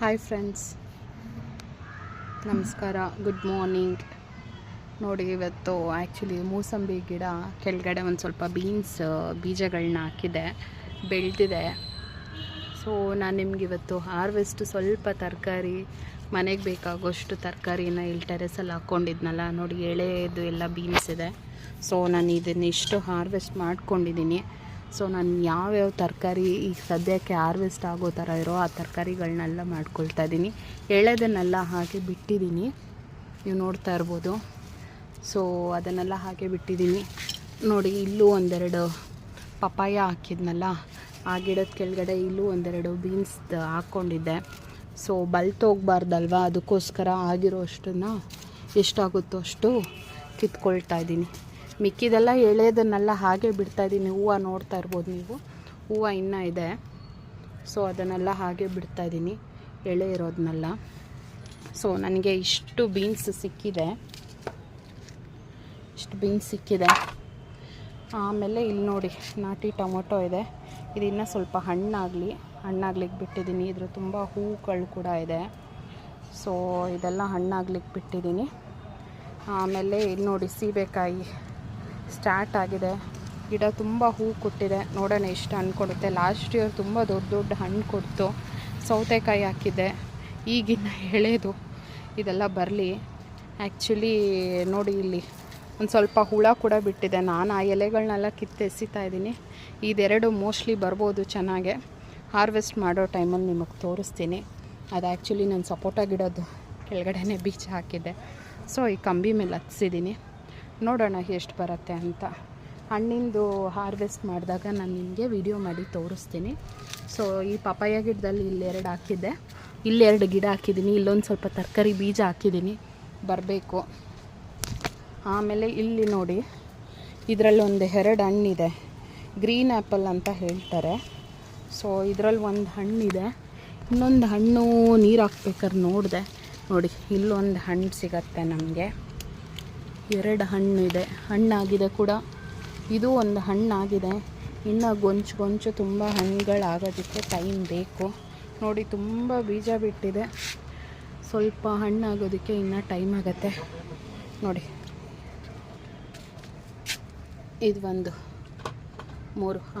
Hi friends ನಮಸ್ಕಾರ. Good morning ನೋಡಿ, ಇವತ್ತು ಆ್ಯಕ್ಚುಲಿ ಮೂಸಂಬಿ ಗಿಡ ಕೆಳಗಡೆ ಒಂದು ಸ್ವಲ್ಪ ಬೀನ್ಸ್ ಬೀಜಗಳನ್ನ ಹಾಕಿದೆ. ಬೆಳೆದಿದೆ. ಸೊ ನಾನು ನಿಮ್ಗೆ ಇವತ್ತು ಹಾರ್ವೆಸ್ಟ್ ಸ್ವಲ್ಪ ತರಕಾರಿ, ಮನೆಗೆ ಬೇಕಾಗೋಷ್ಟು ತರಕಾರಿನ ಇಲ್ಲಿ ಟೆರೆಸಲ್ಲಿ ಹಾಕ್ಕೊಂಡಿದ್ನಲ್ಲ ನೋಡಿ ಎಳೆಯದು ಎಲ್ಲ ಬೀನ್ಸ್ ಇದೆ. ಸೊ ನಾನು ಇದನ್ನು ಇಷ್ಟು ಹಾರ್ವೆಸ್ಟ್ ಮಾಡ್ಕೊಂಡಿದ್ದೀನಿ ಸೊ ನಾನು ಯಾವ್ಯಾವ ತರಕಾರಿ ಈಗ ಸದ್ಯಕ್ಕೆ ಹಾರ್ವೆಸ್ಟ್ ಆಗೋ ಥರ ಇರೋ ಆ ತರಕಾರಿಗಳನ್ನೆಲ್ಲ ಮಾಡ್ಕೊಳ್ತಾ ಇದ್ದೀನಿ. ಎಳೆದನ್ನೆಲ್ಲ ಹಾಗೆ ಬಿಟ್ಟಿದ್ದೀನಿ. ನೀವು ನೋಡ್ತಾ ಇರ್ಬೋದು. ಸೊ ಅದನ್ನೆಲ್ಲ ಹಾಗೆ ಬಿಟ್ಟಿದ್ದೀನಿ. ನೋಡಿ, ಇಲ್ಲೂ ಒಂದೆರಡು ಪಪಾಯ ಹಾಕಿದ್ನಲ್ಲ, ಆ ಗಿಡದ ಕೆಳಗಡೆ ಇಲ್ಲೂ ಒಂದೆರಡು ಬೀನ್ಸ್ ಹಾಕ್ಕೊಂಡಿದ್ದೆ ಸೊ ಬಲ್ತೋಗ್ಬಾರ್ದಲ್ವ ಅದಕ್ಕೋಸ್ಕರ ಆಗಿರೋ ಅಷ್ಟನ್ನು ಎಷ್ಟಾಗುತ್ತೋ ಅಷ್ಟು ಕಿತ್ಕೊಳ್ತಾ ಇದ್ದೀನಿ. ಮಿಕ್ಕಿದೆಲ್ಲ ಎಳೆದನ್ನೆಲ್ಲ ಹಾಗೆ ಬಿಡ್ತಾ ಇದ್ದೀನಿ. ಹೂವು ನೋಡ್ತಾ ಇರ್ಬೋದು ನೀವು. ಹೂವು ಇನ್ನೂ ಇದೆ. ಸೊ ಅದನ್ನೆಲ್ಲ ಹಾಗೆ ಬಿಡ್ತಾ ಇದ್ದೀನಿ. ಎಳೆ ಇರೋದನ್ನೆಲ್ಲ ಸೊ ನನಗೆ ಇಷ್ಟು ಬೀನ್ಸ್ ಸಿಕ್ಕಿದೆ. ಇಷ್ಟು ಬೀನ್ಸ್ ಸಿಕ್ಕಿದೆ. ಆಮೇಲೆ ಇಲ್ಲಿ ನೋಡಿ, ನಾಟಿ ಟೊಮೊಟೊ ಇದೆ. ಇದು ಇನ್ನೂ ಸ್ವಲ್ಪ ಹಣ್ಣಾಗಲಿ, ಹಣ್ಣಾಗ್ಲಿಕ್ಕೆ ಬಿಟ್ಟಿದ್ದೀನಿ. ಇದ್ರ ತುಂಬ ಹೂಗಳು ಕೂಡ ಇದೆ. ಸೊ ಇದೆಲ್ಲ ಹಣ್ಣಾಗ್ಲಿಕ್ಕೆ ಬಿಟ್ಟಿದ್ದೀನಿ. ಆಮೇಲೆ ಇಲ್ಲಿ ನೋಡಿ, ಸೀಬೆಕಾಯಿ. ಸ್ಟಾರ್ಟ್ ಆಗಿದೆ. ಗಿಡ ತುಂಬ ಹೂ ಕೊಟ್ಟಿದೆ. ನೋಡೋಣ ಎಷ್ಟು ಹಣ್ಣು ಕೊಡುತ್ತೆ. ಲಾಸ್ಟ್ ಇಯರ್ ತುಂಬ ದೊಡ್ಡ ದೊಡ್ಡ ಹಣ್ಣು ಕೊಡ್ತು. ಸೌತೆಕಾಯಿ ಹಾಕಿದ್ದೆ. ಈಗಿನ ಎಳೆದು ಇದೆಲ್ಲ ಬರಲಿ. ಆ್ಯಕ್ಚುಲಿ ನೋಡಿ ಇಲ್ಲಿ ಒಂದು ಸ್ವಲ್ಪ ಹುಳ ಕೂಡ ಬಿಟ್ಟಿದೆ. ನಾನು ಆ ಎಲೆಗಳನ್ನೆಲ್ಲ ಕಿತ್ತು ಎಸಿತಾ ಇದ್ದೀನಿ. ಇದೆರಡು ಮೋಸ್ಟ್ಲಿ ಬರ್ಬೋದು ಚೆನ್ನಾಗೆ. ಹಾರ್ವೆಸ್ಟ್ ಮಾಡೋ ಟೈಮಲ್ಲಿ ನಿಮಗೆ ತೋರಿಸ್ತೀನಿ. ಅದು ಆ್ಯಕ್ಚುಲಿ ನಾನು ಸಪೋಟ ಗಿಡದ್ದು ಕೆಳಗಡೆನೇ ಬೀಜ ಹಾಕಿದ್ದೆ. ಸೊ ಈ ಕಂಬಿ ಮೇಲೆ ಹತ್ಸಿದ್ದೀನಿ ನೋಡೋಣ ಎಷ್ಟು ಬರುತ್ತೆ ಅಂತ. ಹಣ್ಣಿಂದು ಹಾರ್ವೆಸ್ಟ್ ಮಾಡಿದಾಗ ನಾನು ನಿಮಗೆ ವಿಡಿಯೋ ಮಾಡಿ ತೋರಿಸ್ತೀನಿ. ಸೊ ಈ ಪಪಾಯ ಗಿಡದಲ್ಲಿ ಇಲ್ಲೆರಡು ಹಾಕಿದ್ದೆ. ಇಲ್ಲೆರಡು ಗಿಡ ಹಾಕಿದ್ದೀನಿ ಇಲ್ಲೊಂದು ಸ್ವಲ್ಪ ತರಕಾರಿ ಬೀಜ ಹಾಕಿದ್ದೀನಿ ಬರಬೇಕು. ಆಮೇಲೆ ಇಲ್ಲಿ ನೋಡಿ ಇದರಲ್ಲಿ ಒಂದು ಎರಡು ಹಣ್ಣಿದೆ. ಗ್ರೀನ್ ಆ್ಯಪಲ್ ಅಂತ ಹೇಳ್ತಾರೆ. ಸೊ ಇದರಲ್ಲಿ ಒಂದು ಹಣ್ಣಿದೆ. ಇನ್ನೊಂದು ಹಣ್ಣು ನೀರು ಹಾಕ್ಬೇಕಾದ್ರೆ ನೋಡಿದೆ. ನೋಡಿ, ಇಲ್ಲೊಂದು ಹಣ್ಣು ಸಿಗತ್ತೆ ನಮಗೆ. ಎರಡು ಹಣ್ಣು ಇದೆ. ಹಣ್ಣಾಗಿದೆ ಕೂಡ. ಇದು ಒಂದು ಹಣ್ಣಾಗಿದೆ. ಇನ್ನು ಗೊಂಚು ಗೊಂಚು ತುಂಬ ಹಣ್ಣುಗಳಾಗೋದಕ್ಕೆ ಟೈಮ್ ಬೇಕು. ನೋಡಿ, ತುಂಬ ಬೀಜ ಬಿಟ್ಟಿದೆ. ಸ್ವಲ್ಪ ಹಣ್ಣಾಗೋದಕ್ಕೆ ಇನ್ನೂ ಟೈಮ್ ಆಗುತ್ತೆ. ನೋಡಿ. ಇದು ಒಂದು ಮೂರು